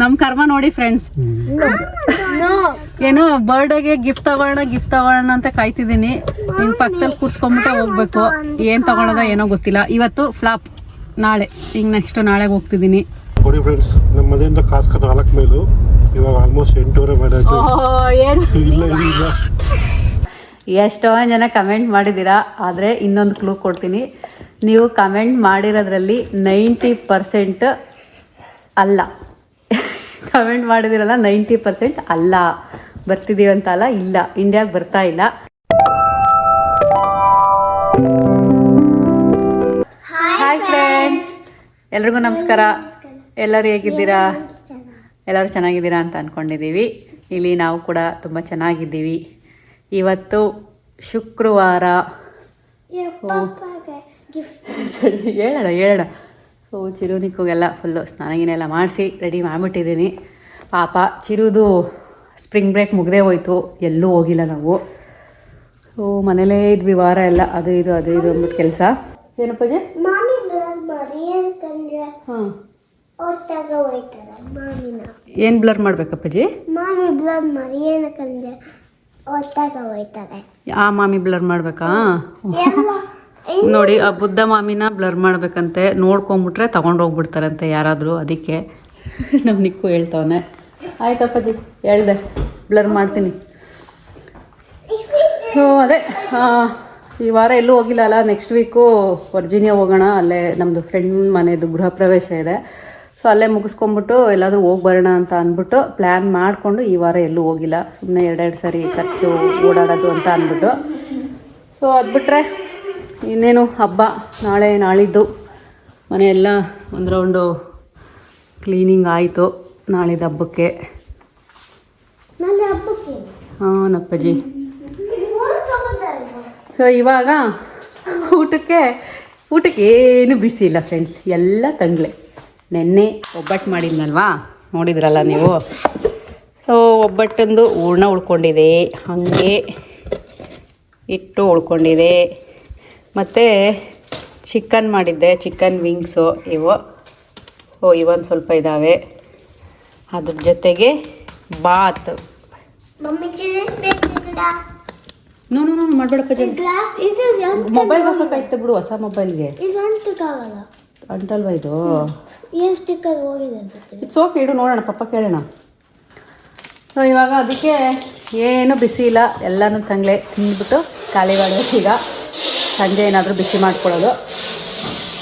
ನಮ್ ಕರ್ಮ ನೋಡಿ ಫ್ರೆಂಡ್ಸ್ ಏನು ಬರ್ಡೇಗೆ ಗಿಫ್ಟ್ ತಗೋಣ ಗಿಫ್ಟ್ ತಗೋಣ ಅಂತ ಕಾಯ್ತಿದ್ದೀನಿ. ನಿಮ್ ಪಕ್ಕದಲ್ಲಿ ಕೂರ್ಸ್ಕೊಂಡ್ಬಿಟ್ಟೆ ಹೋಗ್ಬೇಕು. ಏನ್ ತಗೊಳೋದ ಏನೋ ಗೊತ್ತಿಲ್ಲ. ಇವತ್ತು ಫ್ಲಾಪ್ ನಾಳೆ. ಈಗ ನೆಕ್ಸ್ಟ್ ನಾಳೆ ಹೋಗ್ತಿದ್ದೀನಿ. ನೋಡಿ ಫ್ರೆಂಡ್ಸ್ ನಮ್ಮ ಮನೆಯಿಂದ ಕಾಸ್ಕ ನಾಲ್ಕು ಮೈಲು. ಇವಾಗ ಆಲ್ಮೋಸ್ಟ್ ಎಂಟೂವರೆ ಇಲ್ಲ ಇಲ್ಲ ಜನ ಕಮೆಂಟ್ ಮಾಡಿದ್ದೀರಾ ಆದರೆ ಇನ್ನೊಂದು ಕ್ಲೂ ಕೊಡ್ತೀನಿ. ನೀವು ಕಮೆಂಟ್ ಮಾಡಿರೋದ್ರಲ್ಲಿ ನೈಂಟಿ ಪರ್ಸೆಂಟ್ ಅಲ್ಲ. ಕಮೆಂಟ್ ಮಾಡಿದಿರಲ್ಲ ನೈಂಟಿ ಪರ್ಸೆಂಟ್ ಅಲ್ಲ. ಬರ್ತಿದ್ದೀವಿ ಅಂತ ಅಲ್ಲ ಇಲ್ಲ ಇಂಡಿಯಾಗೆ ಬರ್ತಾ ಇಲ್ಲ. ಹಾಯ್ ಫ್ರೆಂಡ್ಸ್ ಎಲ್ರಿಗೂ ನಮಸ್ಕಾರ. ಎಲ್ಲರೂ ಹೇಗಿದ್ದೀರಾ? ಎಲ್ಲರೂ ಚೆನ್ನಾಗಿದ್ದೀರಾ ಅಂತ ಅಂದ್ಕೊಂಡಿದ್ದೀವಿ ಇಲ್ಲಿ ನಾವು ಕೂಡ ತುಂಬ ಚೆನ್ನಾಗಿದ್ದೀವಿ. ಇವತ್ತು ಶುಕ್ರವಾರ. ಹೇಳೋಣ ಹೇಳೋಣ. ಸೊ ಚಿರುನಿಕ್ಕೋಗೆಲ್ಲ ಫುಲ್ಲು ಸ್ನಾನ ಗಿನ ಎಲ್ಲ ಮಾಡಿಸಿ ರೆಡಿ ಮಾಡಿಬಿಟ್ಟಿದ್ದೀನಿ. ಪಾಪ ಚಿರುದು ಸ್ಪ್ರಿಂಗ್ ಬ್ರೇಕ್ ಮುಗ್ದೇ ಹೋಯ್ತು ಎಲ್ಲೂ ಹೋಗಿಲ್ಲ ನಾವು. ಸೊ ಮನೇಲೇ ಇದ್ವಿ ವಾರ ಎಲ್ಲ ಅದು ಇದು ಅದು ಇದು ಅಂದ್ಬಿಟ್ಟು ಕೆಲಸ. ಏನಕ್ಕಂದ್ರೆ ಹಾಂ. ಏನು ಬ್ಲರ್ ಮಾಡ್ಬೇಕಪ್ಪಾಜಿ ಮಾಮಿ ಮಾಡಿ ಏನಕ್ಕಂದ್ರೆ ಆ ಮಾಮಿ ಬ್ಲರ್ ಮಾಡ್ಬೇಕಾ? ನೋಡಿ, ಆ ಬುದ್ಧ ಮಾಮಿನ ಬ್ಲರ್ ಮಾಡ್ಬೇಕಂತೆ. ನೋಡ್ಕೊಂಬಿಟ್ರೆ ತಗೊಂಡೋಗ್ಬಿಡ್ತಾರಂತೆ ಯಾರಾದರೂ ಅದಕ್ಕೆ. ನಮ್ಮ ನಿಕ್ಕು ಹೇಳ್ತವನೆ. ಆಯ್ತಪ್ಪಜಿ ಹೇಳ್ದೆ. ಬ್ಲರ್ ಮಾಡ್ತೀನಿ. ಸೊ ಅದೇ ಈ ವಾರ ಎಲ್ಲೂ ಹೋಗಿಲ್ಲ ಅಲ್ಲ. ನೆಕ್ಸ್ಟ್ ವೀಕು ವರ್ಜಿನಿಯಾ ಹೋಗೋಣ. ಅಲ್ಲೇ ನಮ್ಮದು ಫ್ರೆಂಡ್ ಮನೆಯದು ಗೃಹ ಪ್ರವೇಶ ಇದೆ. ಸೊ ಅಲ್ಲೇ ಮುಗಿಸ್ಕೊಂಬಿಟ್ಟು ಎಲ್ಲಾದರೂ ಹೋಗಿ ಬರೋಣ ಅಂತ ಅಂದ್ಬಿಟ್ಟು ಪ್ಲ್ಯಾನ್ ಮಾಡಿಕೊಂಡು ಈ ವಾರ ಎಲ್ಲೂ ಹೋಗಿಲ್ಲ. ಸುಮ್ಮನೆ ಎರಡೆರಡು ಸಾರಿ ಖರ್ಚು ಓಡಾಡೋದು ಅಂತ ಅಂದ್ಬಿಟ್ಟು. ಸೊ ಅದು ಬಿಟ್ಟರೆ ಇನ್ನೇನು ಹಬ್ಬ ನಾಳೆ ನಾಳಿದ್ದು. ಮನೆಯೆಲ್ಲ ಒಂದು ರೌಂಡು ಕ್ಲೀನಿಂಗ್ ಆಯಿತು ನಾಳಿದ ಹಬ್ಬಕ್ಕೆ. ಹಾಂ ನಪ್ಪಜಿ. ಸೊ ಇವಾಗ ಊಟಕ್ಕೆ ಊಟಕ್ಕೆ ಏನು ಬಿಸಿ ಇಲ್ಲ ಫ್ರೆಂಡ್ಸ್ ಎಲ್ಲ ತಂಗ್ಲೆ ನೆನ್ನೆ ಒಬ್ಬಟ್ಟು ಮಾಡಿದ್ನಲ್ವಾ? ನೋಡಿದ್ರಲ್ಲ ನೀವು? ಸೊ ಒಬ್ಬಟ್ಟಂದು ಹೂರ್ಣ ಉಳ್ಕೊಂಡಿದೆ. ಹಾಗೆ ಇಟ್ಟು ಉಳ್ಕೊಂಡಿದೆ. ಮತ್ತು ಚಿಕನ್ ಮಾಡಿದ್ದೆ ಚಿಕನ್ ವಿಂಗ್ಸು ಇವು. ಓ ಇವೊಂದು ಸ್ವಲ್ಪ ಇದ್ದಾವೆ ಅದ್ರ ಜೊತೆಗೆ ಬಾತ್. ನೋ ನೋ ನೋ ಮಾಡಬೇಡಪ್ಪ ಮೊಬೈಲ್ ಹಾಕಕ್ಕಾಯ್ತು ಬಿಡು ಹೊಸ ಮೊಬೈಲ್ಗೆ ಅಂಟಲ್ವಾ ಇದು? ಇಟ್ಸ್ ಓಕೆ ಇಡು ನೋಡೋಣ ಪಪ್ಪ ಕೇಳೋಣ. ಸೊ ಇವಾಗ ಅದಕ್ಕೆ ಏನು ಬಿಸಿ ಇಲ್ಲ ಎಲ್ಲನೂ ತಂಗ್ಲೆ ತಿಂದ್ಬಿಟ್ಟು ಖಾಲಿ ಈಗ. ಸಂಜೆ ಏನಾದರೂ ಬಿಸಿ ಮಾಡ್ಕೊಳ್ಳೋದು.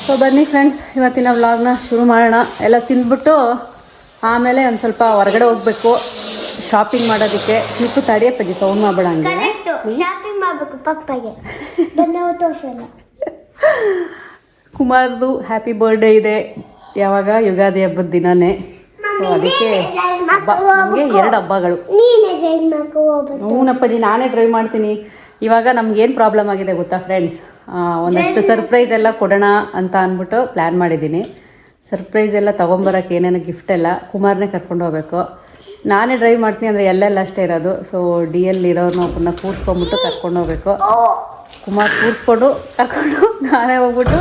ಸೊ ಬನ್ನಿ ಫ್ರೆಂಡ್ಸ್ ಇವತ್ತಿನ ವ್ಲಾಗ್ನ ಶುರು ಮಾಡೋಣ. ಎಲ್ಲ ತಿಂದ್ಬಿಟ್ಟು ಆಮೇಲೆ ಒಂದು ಸ್ವಲ್ಪ ಹೊರಗಡೆ ಹೋಗಬೇಕು. ಶಾಪಿಂಗ್ ಮಾಡೋದಕ್ಕೆ. ನಿಕ್ಕು ತಡಿಯಪ್ಪಜ್ಜಿ ಸೌಂಡ್ ಮಾಡಬೇಡ ಹಂಗೆ. ಶಾಪಿಂಗ್ ಮಾಡಬೇಕು ಪಪ್ಪಗೆ. ಕುಮಾರ್ದು ಹ್ಯಾಪಿ ಬರ್ಡೇ ಇದೆ. ಯಾವಾಗ? ಯುಗಾದಿ ಹಬ್ಬದ ದಿನನೇ. ಸೊ ಅದಕ್ಕೆ ಹಬ್ಬ ನಮಗೆ ಎರಡು ಹಬ್ಬಗಳು. ಹ್ಞೂನಪ್ಪಾಜಿ ನಾನೇ ಡ್ರೈವ್ ಮಾಡ್ತೀನಿ. ಇವಾಗ ನಮ್ಗೇನು ಪ್ರಾಬ್ಲಮ್ ಆಗಿದೆ ಗೊತ್ತಾ ಫ್ರೆಂಡ್ಸ್ ಒಂದಷ್ಟು ಸರ್ಪ್ರೈಸ್ ಎಲ್ಲ ಕೊಡೋಣ ಅಂತ ಅಂದ್ಬಿಟ್ಟು ಪ್ಲ್ಯಾನ್ ಮಾಡಿದ್ದೀನಿ. ಸರ್ಪ್ರೈಸ್ ಎಲ್ಲ ತೊಗೊಂಬರಕ್ಕೆ ಏನೇನು ಗಿಫ್ಟ್ ಎಲ್ಲ ಕುಮಾರ್ನೇ ಕರ್ಕೊಂಡು ಹೋಗಬೇಕು. ನಾನೇ ಡ್ರೈವ್ ಮಾಡ್ತೀನಿ ಅಂದರೆ ಎಲ್ಲೆಲ್ಲ ಅಷ್ಟೇ ಇರೋದು. ಸೊ ಡಿ ಎಲ್ ಇರೋರು ಒಬ್ಬರನ್ನ ಕೂರಿಸ್ಕೊಂಬಿಟ್ಟು ಕರ್ಕೊಂಡು ಹೋಗ್ಬೇಕು. ಕುಮಾರ್ ಕೂರಿಸ್ಕೊಂಡು ಕರ್ಕೊಂಡು ನಾನೇ ಹೋಗ್ಬಿಟ್ಟು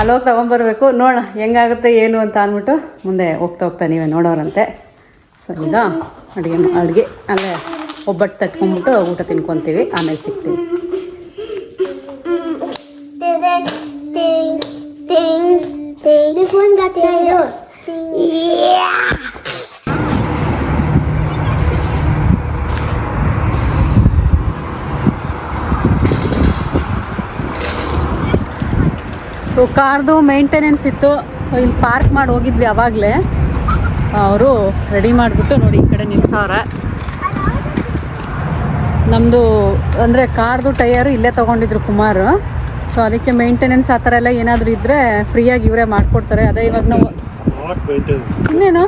ಅಲ್ಲೋಗಿ ತೊಗೊಂಬರ್ಬೇಕು. ನೋಡೋಣ ಹೆಂಗಾಗುತ್ತೆ ಏನು ಅಂತ ಅಂದ್ಬಿಟ್ಟು ಮುಂದೆ ಹೋಗ್ತಾ ಹೋಗ್ತಾ ನೀವೇ ನೋಡೋರಂತೆ. ಸೊ ಈಗ ಅಡುಗೆ ಅಡುಗೆ ಅಲ್ಲೇ ಒಬ್ಬಟ್ಟು ತಟ್ಕೊಂಡ್ಬಿಟ್ಟು ಊಟ ತಿನ್ಕೊತೀವಿ, ಆಮೇಲೆ ಸಿಗ್ತೀವಿ. ಸೊ ಕಾರ್ದು ಮೇಂಟೆನೆನ್ಸ್ ಇತ್ತು. ಇಲ್ಲಿ ಪಾರ್ಕ್ ಮಾಡಿ ಹೋಗಿದ್ವಿ ಅವಾಗಲೇ. ಅವರು ರೆಡಿ ಮಾಡಿಬಿಟ್ಟು ನೋಡಿ ಈ ಕಡೆ ನಿಲ್ಸವ್ರೆ. ನಮ್ಮದು ಅಂದರೆ ಕಾರ್ದು ಟೈಯರು ಇಲ್ಲೇ ತೊಗೊಂಡಿದ್ರು ಕುಮಾರ್. ಸೊ ಅದಕ್ಕೆ ಮೇಂಟೆನೆನ್ಸ್ ಆ ಥರ ಎಲ್ಲ ಏನಾದರೂ ಇದ್ದರೆ ಫ್ರೀಯಾಗಿ ಇವರೇ ಮಾಡಿಕೊಡ್ತಾರೆ. ಅದೇ ಇವಾಗ ನಾವು ಇನ್ನೇನು?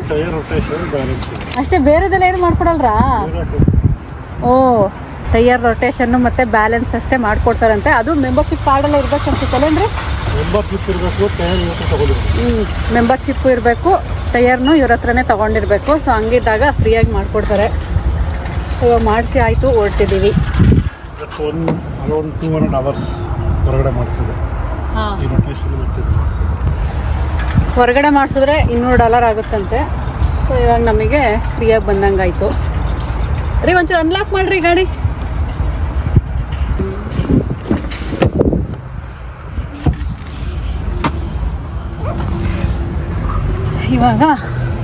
ಅಷ್ಟೇ ಬೇರೆದೆಲ್ಲ ಏನು ಮಾಡ್ಕೊಡಲ್ರಾ? ಓ ಟೈಯರ್ ರೊಟೇಷನ್ನು ಮತ್ತು ಬ್ಯಾಲೆನ್ಸ್ ಅಷ್ಟೇ ಮಾಡಿಕೊಡ್ತಾರಂತೆ. ಅದು ಮೆಂಬರ್ಶಿಪ್ ಕಾರ್ಡೆಲ್ಲ ಇರ್ಬೇಕು ಅನ್ಸುತ್ತಲ್ಲೇನ್ರಿ ತಗೊಂಡಿರ್ಬೇಕು. ಮೆಂಬರ್ಶಿಪ್ಪು ಇರಬೇಕು ಟೈಯರ್ನು ಇವ್ರ ಹತ್ರನೇ ತೊಗೊಂಡಿರ್ಬೇಕು. ಸೊ ಹಂಗಿದ್ದಾಗ ಫ್ರೀಯಾಗಿ ಮಾಡಿಕೊಡ್ತಾರೆ. ಇವಾಗ ಮಾಡಿಸಿ ಆಯಿತು ಹೊರಟಿದ್ದೀವಿ phone around two hundred hours ಹೊರಗಡೆ ಮಾಡಿಸಿದೆ. ಹೊರಗಡೆ ಮಾಡಿಸಿದ್ರೆ ಇನ್ನೂರು ಡಾಲರ್ ಆಗುತ್ತಂತೆ. ಸೊ ಇವಾಗ ನಮಗೆ ಫ್ರೀಯಾಗಿ ಬಂದಂಗೆ ಆಯಿತು ರೀ ಒಂಚೂರು ಅನ್ಲಾಕ್ ಮಾಡಿರಿ ಗಾಡಿ. ಇವಾಗ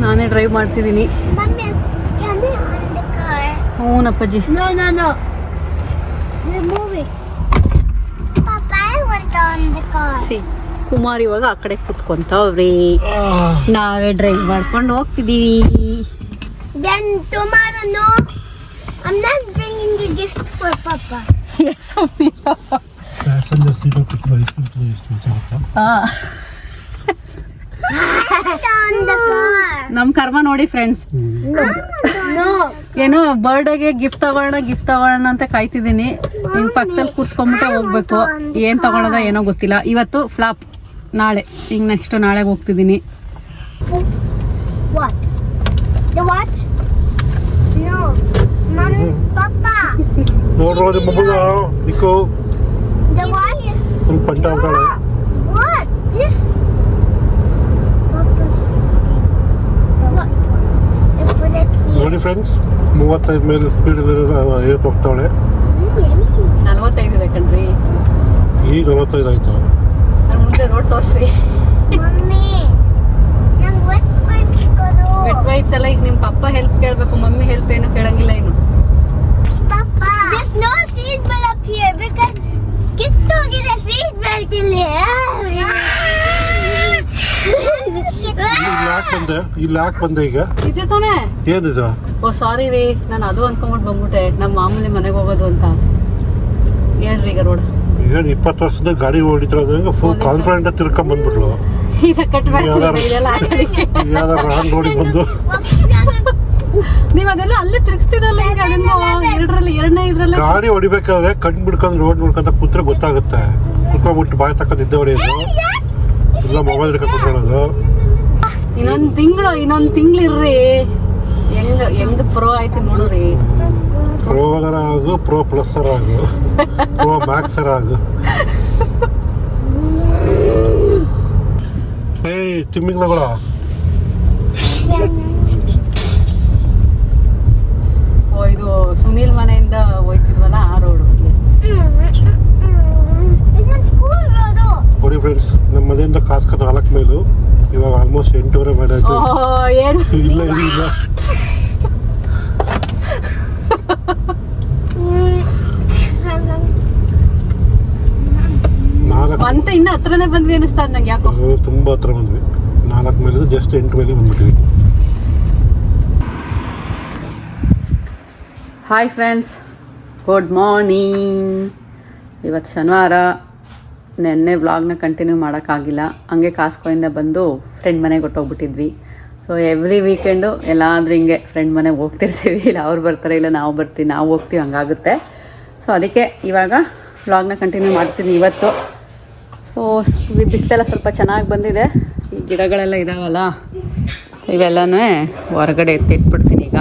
ನಾನೇ ಡ್ರೈವ್ ಮಾಡ್ತಿದ್ದೀನಿ Mommy, can we on the car? ਹੁਣ ਅੱਪਾ ਜੀ no no no remove it papa want on the car Kumari ಇವಾಗ ಆ ಕಡೆ ಕುತ್ಕೊಂತವ್ರಿ. ನಾವೇ ಡ್ರೈವ್ ಮಾಡ್ಕೊಂಡು ಹೋಗ್ತಿದೀವಿ. Then tomorrow no I not bringing the gift for papa yes ಓಮಿ fashion the seat of the place to check on the car ನಮ್ ಕರ್ಮ ನೋಡಿ friends ಏನೋ ಬರ್ಡೇಗೆ ಗಿಫ್ಟ್ ತಗೊಳ್ಳೋಣ ಗಿಫ್ಟ್ ತಗೋಣ ಅಂತ ಕಾಯ್ತಿದ್ದೀನಿ. ನಿಮ್ ಪಕ್ಕದಲ್ಲಿ ಕೂರ್ಸ್ಕೊಂಡ್ಬಿಟ್ಟೆ ಹೋಗ್ಬೇಕು ಏನ್ ತಗೊಳೋದ ಏನೋ ಗೊತ್ತಿಲ್ಲ. ಇವತ್ತು ಫ್ಲಾಪ್ ನಾಳೆ. ಈಗ ನೆಕ್ಸ್ಟ್ ನಾಳೆ ಹೋಗ್ತಿದ್ದೀನಿ. ನೋಡ್ರಿ The watch? No. Mom, Papa. ನೋಡ್ರೋ ನಿಮ್ಮ ಮಗ ನಿಕ್ಕು. The watch? ಒಂದು ಪಂಟ ನೋಡಿ ಫ್ರೆಂಡ್ಸ್ ಮೂವತ್ತೈದು ಮೇಲೆ ಸ್ಪೀಡ್ ಏಕ್ ಹೋಗ್ತಾವಳೆ. ನಲ್ವತ್ತೈದು ಕಣ್ರಿ. ಈಗ ನಲವತ್ತೈದು ಆಯ್ತು. ನಾನು ಮುಂದೆ ರೋಡ್ ತೋರಿಸ್ರಿ. ಕೊಡು. ವೆಟ್ ವೈಪ್ಸ್ ಎಲ್ಲ ಈಗ ನಿಮ್ಮ ಪಪ್ಪ ಹೆಲ್ಪ್ ಕೇಳಬೇಕು ಮಮ್ಮಿ ಹೆಲ್ಪ್ ಏನು ಕೇಳಂಗಿಲ್ಲ ಇನ್ನು. ಕಿತ್ತೋಗಿದೆ belt ಇಲ್ಲಿ. ಇಲ್ಲಿ ಯಾಕೆ ಬಂದೆ? ಇಲ್ಲಿ ಯಾಕೆ ಬಂದೆ ಈಗ? ಇದೆ ತಾನೇ. ಏನಿದು? ಓ ಸಾರಿ ರೀ. ನಾನು ಅದು ಅನ್ಕೊಂಬಿಟ್ಟು ಬಂದ್ಬಿಟ್ಟೆ. ನಮ್ಮ ಮಾಮೂಲಿ ಮನೆಗೆ ಹೋಗೋದು ಅಂತ. ಹೇಳ್ರಿ ಈಗ ರೋಡ್. ಏನು ಇಪ್ಪತ್ತು ವರ್ಷದ ಗಾಡಿ ಹೊಡಿತಿರೋದ್ರಿಂದ ಫುಲ್ ಕಾನ್ಫಿಡೆಂಟ್ ತಿರ್ಕೊಂಡ್ ಬಂದ್ಬಿಟ್ಲು. ಈಗ ಯಾವ್ದಾರು ರಾಂಗ್ ನೋಡಿ ಬಂದು. ನೀವ್ ಅದೆಲ್ಲ ಅಲ್ಲೇ ತಿರ್ಗಿಸ್ತಿದಲ್ಲ ಅದನ್ನು. ಎರಡರಲ್ಲಿ ಎರಡನೇ ಇದರಲ್ಲಿ ಗಾಡಿ ಹೊಡಿಬೇಕಾದ್ರೆ ಕಣ್ ಬಿಡ್ಕೊಂಡು ರೋಡ್ ನೋಡ್ಕೊಂತ ಕೂತ್ರೆ ಗೊತ್ತಾಗುತ್ತೆ. ಕುತ್ಕೊಂಡ್ಬಿಟ್ಟು ಬಾಯ್ ತಕ್ಕ ನಿದ್ದೆ ಹೊಡೆಯೋದು ಇಲ್ಲ ಮೊಬೈಲ್ ಹಿಡ್ಕೊಂಡು ಕುತ್ಕೊಳ್ಳೋದು. ಇನ್ನೊಂದ್ ತಿಂಗಳು ಇನ್ನೊಂದ್ ತಿಂಗಳು ಇರ್ರಿ. ಹೆಂಗ್ ಹೆಂಗ್ ಪ್ರೋ ಆಯ್ತು ನೋಡ್ರಿ. ಪ್ರೋಗರ ಆಗು ಪ್ರೋ ಪ್ಲಸ್ಸರ್ ಆಗು. ಪ್ರೋ ಮ್ಯಾಕ್ಸರ್ ಆಗು. ಏಯ್ ತಿಮ್ಮಿಂಗ್ಲಗಳ ಓ ಇದು ಸುನೀಲ್ ಮನೆಯಿಂದ ಹೋಯ್ತಿದ್ವಲ್ಲ ಆ ರೋಡ್ ಇದನ್ನ ಸ್ಕೂಲ್ ರೋಡು ನೋಡಿ ಫ್ರೆಂಡ್ಸ್ ನಮ್ಮ ಮನೆಯಿಂದ ಕಾಸ್ಕ ನಾಲ್ಕು ಮೈಲು. ಇವಾಗ ಆಲ್ಮೋಸ್ಟ್ ಎಂಟೂವರೆ ಓ ಏನು? ಇಲ್ಲ ಇಲ್ಲ. ಬಂತ ಇನ್ನ ಹತ್ರನೇ ಬಂದ್ವಿ ಅನಿಸ್ತಾ ನಂಗೆ ಯಾಕೋ. ತುಂಬಾ ಹತ್ರ ಬಂದ್ವಿ. ನಾಲ್ಕು ಮೇಲೆ ಜಸ್ಟ್ ಎಂಟು ಮೇಲೆ ಬಂದ್ಬಿಟ್ವಿ. ಹಾಯ್ ಫ್ರೆಂಡ್ಸ್ ಗುಡ್ ಮಾರ್ನಿಂಗ್ ಇವತ್ತು ಶನಿವಾರ. ನೆನ್ನೆ ವ್ಲಾಗ್ನ ಕಂಟಿನ್ಯೂ ಮಾಡೋಕ್ಕಾಗಿಲ್ಲ. ಹಂಗೆ ಕಾಸ್ಕೋಯಿಂದ ಬಂದು ಫ್ರೆಂಡ್ ಮನೆಗೆ ಹೊಟ್ಟೋಗ್ಬಿಟ್ಟಿದ್ವಿ ಸೊ ಎವ್ರಿ ವೀಕೆಂಡು ಎಲ್ಲಾದರೂ ಹಿಂಗೆ ಫ್ರೆಂಡ್ ಮನೆಗೆ ಹೋಗ್ತಿರ್ತೀವಿ. ಇಲ್ಲ ಅವ್ರು ಬರ್ತಾರೆ, ಇಲ್ಲ ನಾವು ಬರ್ತೀವಿ, ನಾವು ಹೋಗ್ತೀವಿ, ಹಂಗಾಗುತ್ತೆ. ಸೊ ಅದಕ್ಕೆ ಇವಾಗ ವ್ಲಾಗ್ನ ಕಂಟಿನ್ಯೂ ಮಾಡ್ತೀನಿ ಇವತ್ತು. ಸೊ ಬಿಸಿಲೆಲ್ಲ ಸ್ವಲ್ಪ ಚೆನ್ನಾಗಿ ಬಂದಿದೆ. ಈ ಗಿಡಗಳೆಲ್ಲ ಇದಾವಲ್ಲ, ಇವೆಲ್ಲನೂ ಹೊರಗಡೆ ಎತ್ತಿಟ್ಬಿಡ್ತೀನಿ ಈಗ.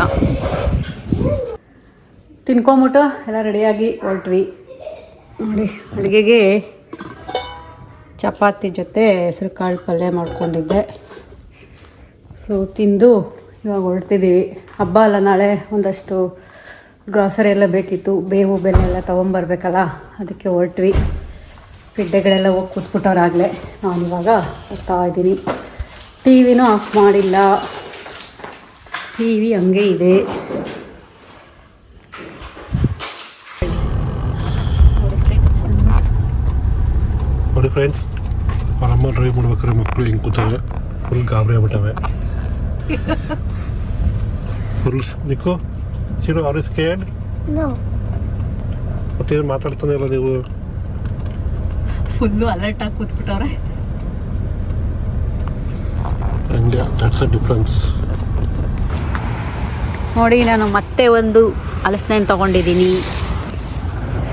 ತಿನ್ಕೊಂಬಿಟ್ಟು ಎಲ್ಲ ರೆಡಿಯಾಗಿ ಹೊರಟ್ವಿ. ನೋಡಿ, ಅಡುಗೆಗೆ ಚಪಾತಿ ಜೊತೆ ಹೆಸ್ರು ಕಾಳು ಪಲ್ಯ ಮಾಡ್ಕೊಂಡಿದ್ದೆ. ಸೊ ತಿಂದು ಇವಾಗ ಹೊರಡ್ತಿದ್ದೀವಿ. ಹಬ್ಬ ಅಲ್ಲ, ನಾಳೆ ಒಂದಷ್ಟು ಗ್ರಾಸರಿ ಎಲ್ಲ ಬೇಕಿತ್ತು. ಬೇವು ಬೆಲ್ಲ ಎಲ್ಲ ತೊಗೊಂಬರ್ಬೇಕಲ್ಲ, ಅದಕ್ಕೆ ಹೊರಟ್ವಿ. ಪಿಡ್ಡೆಗಳೆಲ್ಲ ಹೋಗಿ ಕೂತ್ಬಿಟ್ಟವ್ರಾಗಲೇ ನಾನು ಇವಾಗ ಹೋಗ್ತಾ ಇದ್ದೀನಿ. ಟಿ ವಿನೂ ಆಫ್ ಮಾಡಿಲ್ಲ. ಟಿ ವಿ ಹಂಗೆ ಇದೆ. ಫ್ರೆಂಡ್ಸ್ ಅವರಮ್ಮ ಡ್ರೈವ್ ಮಾಡ್ಬೇಕಾದ್ರೆ ಮಕ್ಕಳು ಹೆಂಗೆ ಕೂತವೆ ಫುಲ್ ಗಾಬರಿ ಆಗ್ಬಿಟ್ಟವೆ full Nikku Siru are scared No. ಮತ್ತೇನು ಮಾತಾಡ್ತಾನೆ ಇಲ್ಲ ನೀವು ಫುಲ್ಲು ಅಲರ್ಟಾಗಿ ಕೂತ್ಬಿಟ್ಟವ್ರೆ ಹಂಗೆ ದಟ್ಸ್ ಅ ಡಿಫ್ರೆನ್ಸ್ ನೋಡಿ ನಾನು ಮತ್ತೆ ಒಂದು ಹಲಸಿನಣ್ಣು ತೊಗೊಂಡಿದ್ದೀನಿ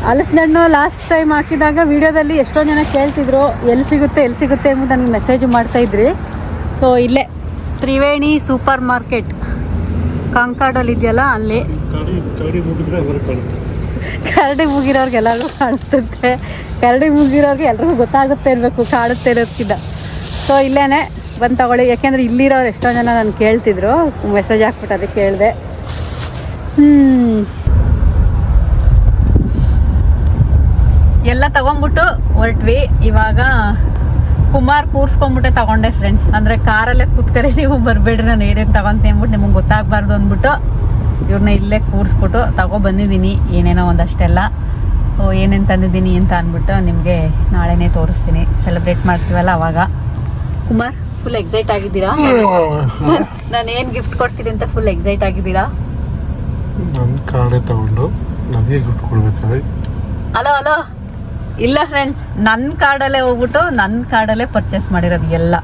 ಹಲಸಿನಣ್ಣು ಲಾಸ್ಟ್ ಟೈಮ್ ಹಾಕಿದಾಗ ವಿಡಿಯೋದಲ್ಲಿ ಎಷ್ಟೋ ಜನ ಕೇಳ್ತಿದ್ರು ಎಲ್ಲಿ ಸಿಗುತ್ತೆ ಎಲ್ಲಿ ಸಿಗುತ್ತೆ ಅಂತ ನನಗೆ ಮೆಸೇಜ್ ಮಾಡ್ತಾಯಿದ್ರಿ ಸೊ ಇಲ್ಲೇ ತ್ರಿವೇಣಿ ಸೂಪರ್ ಮಾರ್ಕೆಟ್ ಕಾಂಕಾಡಲ್ಲಿ ಇದೆಯಲ್ಲ ಅಲ್ಲಿ. ಕರಡಿ ಮುಗಿರೋರ್ಗೆ ಎಲ್ಲರಿಗೂ ಕಾಣಿಸುತ್ತೆ ಕರಡಿ ಮುಗಿರೋರ್ಗೆ ಎಲ್ರಿಗೂ ಗೊತ್ತಾಗುತ್ತೆ ಇರಬೇಕು ಕಾಡುತ್ತೆ ಇರೋದಕ್ಕಿಂತ ಸೊ ಇಲ್ಲೇ ಬಂದು ತಗೊಳ್ಳಿ. ಯಾಕೆಂದರೆ ಇಲ್ಲಿರೋರು ಎಷ್ಟೋ ಜನ ನಾನು ಕೇಳ್ತಿದ್ರು. ಮೆಸೇಜ್ ಹಾಕ್ಬಿಟ್ಟು ಅದಕ್ಕೆ ಕೇಳಿದೆ. ಹ್ಞೂ ಎಲ್ಲ ತಗೊಂಡ್ಬಿಟ್ಟು ಹೊರಟ್ವಿ. ಇವಾಗ ಕುಮಾರ್ ಕೂರ್ಸ್ಕೊಂಡ್ಬಿಟ್ಟೆ ತಗೊಂಡೆ ಫ್ರೆಂಡ್ಸ್ ಅಂದರೆ ಕಾರಲ್ಲೇ ಕೂತ್ಕರೆ ನೀವು ಬರಬೇಡ್ರಿ ನಾನು ಏನೇನು ತಗೊಂತೀನಿ ಅಂದ್ಬಿಟ್ಟು ನಿಮಗೆ ಗೊತ್ತಾಗಬಾರ್ದು ಅಂದ್ಬಿಟ್ಟು ಇವ್ರನ್ನ ಇಲ್ಲೇ ಕೂರಿಸ್ಬಿಟ್ಟು ತಗೊಬಂದಿದ್ದೀನಿ. ಏನೇನೋ ಒಂದಷ್ಟೆಲ್ಲ. ಓ ಏನೇನು ತಂದಿದ್ದೀನಿ ಅಂತ ಅಂದ್ಬಿಟ್ಟು ನಿಮಗೆ ನಾಳೆನೇ ತೋರಿಸ್ತೀನಿ. ಸೆಲೆಬ್ರೇಟ್ ಮಾಡ್ತೀವಲ್ಲ ಅವಾಗ. ಕುಮಾರ್ ಫುಲ್ ಎಕ್ಸೈಟ್ ಆಗಿದ್ದೀರಾ? ನಾನು ಏನು ಗಿಫ್ಟ್ ಕೊಡ್ತೀನಿ ಅಂತ ಫುಲ್ ಎಕ್ಸೈಟ್ ಆಗಿದ್ದೀರಾ? ನನ್ನ ಕಾರ್ಡೇ ತಗೊಂಡು ನನಗೆ ಗಿಫ್ಟ್ ಕೊಡ್ಬೇಕಾದ್ರೆ ಅಲೋ ಹಲೋ ಇಲ್ಲ ಫ್ರೆಂಡ್ಸ್ ನನ್ನ ಕಾರ್ಡಲ್ಲೇ ಹೋಗ್ಬಿಟ್ಟು ನನ್ನ ಕಾರ್ಡಲ್ಲೇ ಪರ್ಚೇಸ್ ಮಾಡಿರೋದು ಎಲ್ಲ.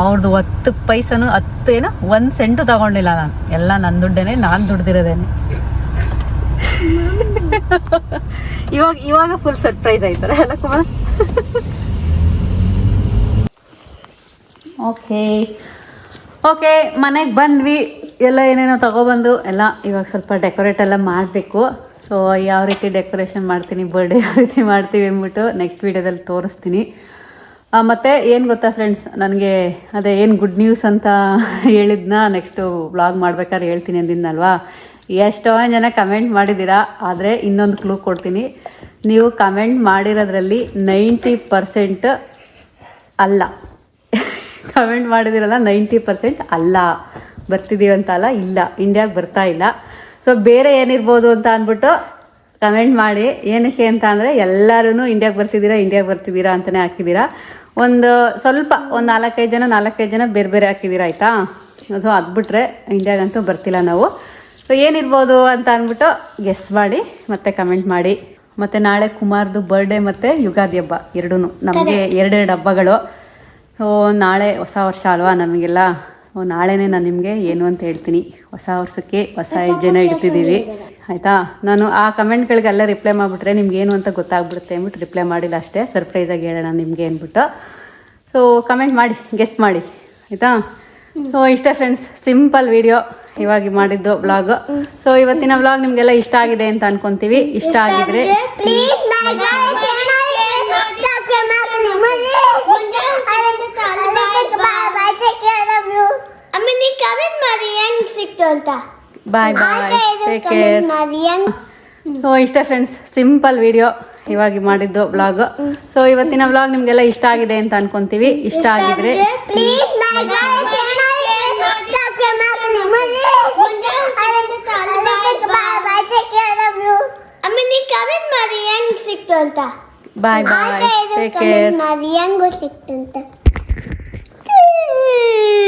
ಅವ್ರದ್ದು ಹತ್ತು ಪೈಸನು ಹತ್ತು ಏನು, ಒಂದು ಸೆಂಟು ತಗೊಂಡಿಲ್ಲ ನಾನು. ಎಲ್ಲ ನನ್ನ ದುಡ್ಡೇನೆ, ನಾನು ದುಡ್ದಿರೋದೇನೆ. ಇವಾಗ ಇವಾಗ ಫುಲ್ ಸರ್ಪ್ರೈಸ್ ಆಯ್ತಾರೆ ಎಲ್ಲ ಕುಮಾರ್? ಓಕೆ. ಓಕೆ, ಮನೆಗೆ ಬಂದ್ವಿ. ಎಲ್ಲ ಏನೇನೋ ತಗೊಬಂದು, ಎಲ್ಲ ಇವಾಗ ಸ್ವಲ್ಪ ಡೆಕೋರೇಟ್ ಎಲ್ಲ ಮಾಡಬೇಕು. ಸೊ ಯಾವ ರೀತಿ ಡೆಕೋರೇಷನ್ ಮಾಡ್ತೀನಿ ಬರ್ಡೇ ಯಾವ ರೀತಿ ಮಾಡ್ತೀವಿ ಅಂದ್ಬಿಟ್ಟು ನೆಕ್ಸ್ಟ್ ವೀಡಿಯೋದಲ್ಲಿ ತೋರಿಸ್ತೀನಿ. ಮತ್ತು ಏನು ಗೊತ್ತಾ ಫ್ರೆಂಡ್ಸ್ ನನಗೆ ಅದೇ ಏನು ಗುಡ್ ನ್ಯೂಸ್ ಅಂತ ಹೇಳಿದ್ನ ನೆಕ್ಸ್ಟು ಬ್ಲಾಗ್ ಮಾಡ್ಬೇಕಾದ್ರೆ ಹೇಳ್ತೀನಿ ಅಂದಿದ್ನಲ್ವಾ? ಎಷ್ಟೋ ಜನ ಕಮೆಂಟ್ ಮಾಡಿದ್ದೀರಾ, ಆದರೆ ಇನ್ನೊಂದು ಕ್ಲೂ ಕೊಡ್ತೀನಿ. ನೀವು ಕಮೆಂಟ್ ಮಾಡಿರೋದ್ರಲ್ಲಿ ನೈಂಟಿ ಪರ್ಸೆಂಟ್ ಅಲ್ಲ. ಕಮೆಂಟ್ ಮಾಡಿದಿರಲ್ಲ ನೈಂಟಿ ಪರ್ಸೆಂಟ್ ಅಲ್ಲ. ಬರ್ತಿದ್ದೀವಿ ಅಂತ ಅಲ್ಲ, ಇಲ್ಲ. ಇಂಡಿಯಾಗೆ ಬರ್ತಾ ಇಲ್ಲ. ಸೊ ಬೇರೆ ಏನಿರ್ಬೋದು ಅಂತ ಅಂದ್ಬಿಟ್ಟು ಕಮೆಂಟ್ ಮಾಡಿ. ಏನಕ್ಕೆ ಅಂತ ಅಂದರೆ ಎಲ್ಲರೂ ಇಂಡಿಯಾಗೆ ಬರ್ತಿದ್ದೀರಾ ಇಂಡಿಯಾಗೆ ಬರ್ತಿದ್ದೀರಾ ಅಂತಲೇ ಹಾಕಿದ್ದೀರಾ. ಒಂದು ಸ್ವಲ್ಪ ಒಂದು ನಾಲ್ಕೈದು ಜನ ನಾಲ್ಕೈದು ಜನ ಬೇರೆ ಬೇರೆ ಹಾಕಿದ್ದೀರಾ ಆಯಿತಾ? ಅದು ಅದು ಬಿಟ್ಟರೆ ಇಂಡಿಯಾಗಂತೂ ಬರ್ತಿಲ್ಲ ನಾವು. ಸೊ ಏನಿರ್ಬೋದು ಅಂತ ಅಂದ್ಬಿಟ್ಟು ಗೆಸ್ ಮಾಡಿ ಮತ್ತೆ ಕಮೆಂಟ್ ಮಾಡಿ. ಮತ್ತು ನಾಳೆ ಕುಮಾರ್ದು ಬರ್ಡೇ ಮತ್ತು ಯುಗಾದಿ ಹಬ್ಬ ಎರಡೂ ನಮಗೆ ಎರಡೆರಡು ಹಬ್ಬಗಳು. ಸೊ ನಾಳೆ ಹೊಸ ವರ್ಷ ಅಲ್ವಾ ನಮಗೆಲ್ಲ? ನಾಳೆನೇ ನಾನು ನಿಮಗೆ ಏನು ಅಂತ ಹೇಳ್ತೀನಿ. ಹೊಸ ವರ್ಷಕ್ಕೆ ಹೊಸ ಹೆಜ್ಜೆನ ಇಡ್ತಿದ್ದೀವಿ ಆಯಿತಾ? ನಾನು ಆ ಕಮೆಂಟ್ಗಳಿಗೆಲ್ಲ ರಿಪ್ಲೈ ಮಾಡಿಬಿಟ್ರೆ ನಿಮ್ಗೆ ಏನು ಅಂತ ಗೊತ್ತಾಗ್ಬಿಡುತ್ತೆ ಅಂದ್ಬಿಟ್ಟು ರಿಪ್ಲೈ ಮಾಡಿಲ್ಲ ಅಷ್ಟೇ. ಸರ್ಪ್ರೈಸಾಗಿ ಹೇಳೋಣ ನಿಮಗೆ ಅಂದ್ಬಿಟ್ಟು. ಸೊ ಕಮೆಂಟ್ ಮಾಡಿ ಗೆಸ್ಟ್ ಮಾಡಿ. ಆಯಿತಾ? ಸೊ ಇಷ್ಟೇ ಫ್ರೆಂಡ್ಸ್ ಸಿಂಪಲ್ ವಿಡಿಯೋ ಇವಾಗ ಮಾಡಿದ್ದು ಬ್ಲಾಗ್ ಸೊ ಇವತ್ತಿನ ಬ್ಲಾಗ್ ನಿಮಗೆಲ್ಲ ಇಷ್ಟ ಆಗಿದೆ ಅಂತ ಅನ್ಕೊಂತೀವಿ. ಇಷ್ಟ ಆಗಿದ್ರೆ ಪ್ಲೀಸ್ ಆಮೇಲೆ ಕಮೆಂಟ್ ಮಾಡಿ ಹೆಂಗ್ ಸಿಕ್ತು ಅಂತ. Bye bye take care so ಇಷ್ಟೇ ಫ್ರೆಂಡ್ಸ್ ಸಿಂಪಲ್ ವಿಡಿಯೋ ಇವಾಗ ಮಾಡಿದ್ದು ಬ್ಲಾಗ್ ಸೊ ಇವತ್ತಿನ ಬ್ಲಾಗ್ ನಿಮಗೆಲ್ಲ ಇಷ್ಟ ಆಗಿದೆ ಅಂತ ಅನ್ಕೊಂತೀವಿ. ಇಷ್ಟ ಆಗಿದ್ರೆ ಬಾಯ್ ಬಾಯ್ ಟೇಕ್ ಕೇರ್ ಹೆಂಗ್ ಸಿಕ್ತು ಅಂತ.